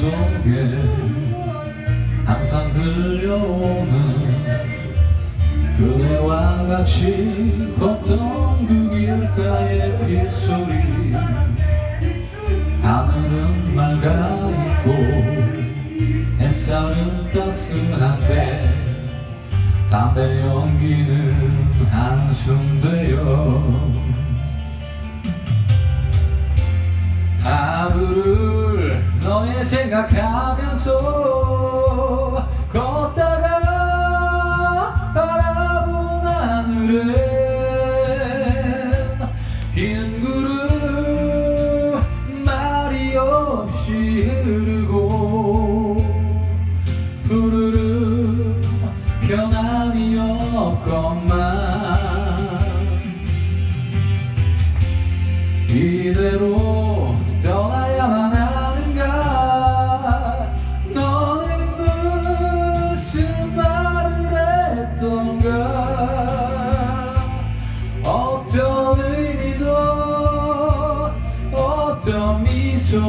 속에 항상 들려오는 그대와 같이 걷던 그 길가의 빗소리. 하늘은 맑아있고 햇살은 따스한데 담배 연기는 한숨 되어 너의 생각하면서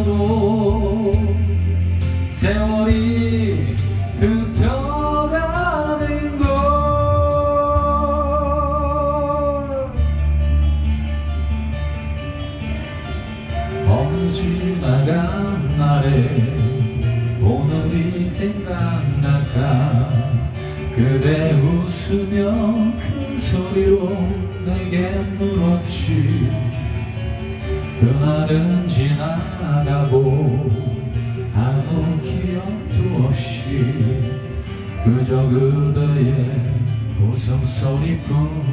미소도 세월이 흩어가는 걸. 어느 지나간 날에 오늘이 생각날까? 그대 웃으며 큰 소리로 내게 물었지 그날은 지나가고 아무 기억도 없이 그저 그대의 웃음소리뿐.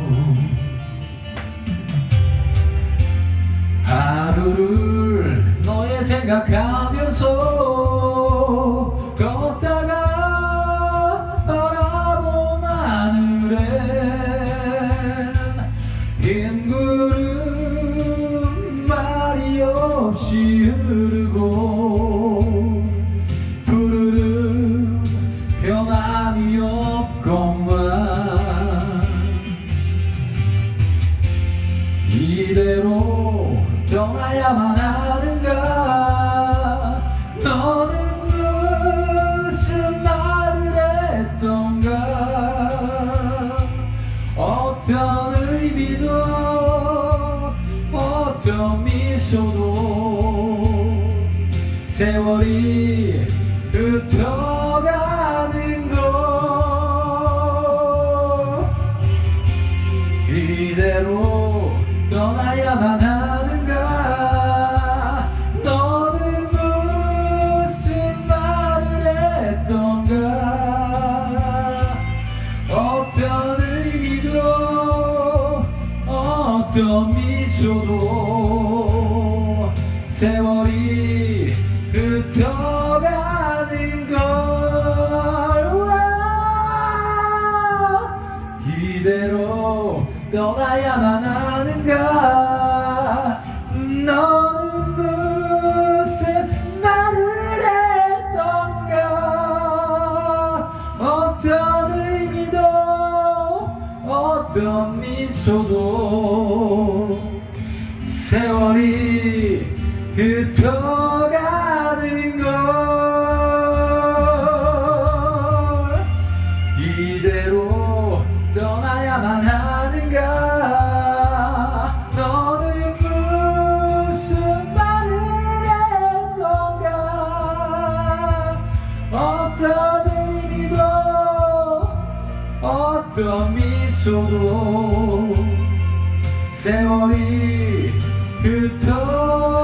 하루를 너의 생각하면서 떠나야만 하는가? 너는 무슨 말을 했던가? 어떤 의미도 어떤 미소도 세월이 흩어 어떤 미소도 세월이 흩어가는 걸. 이대로 떠나야만 하 어떤 미소도 세월이 흩어 어떤 미소도 세월이 흩어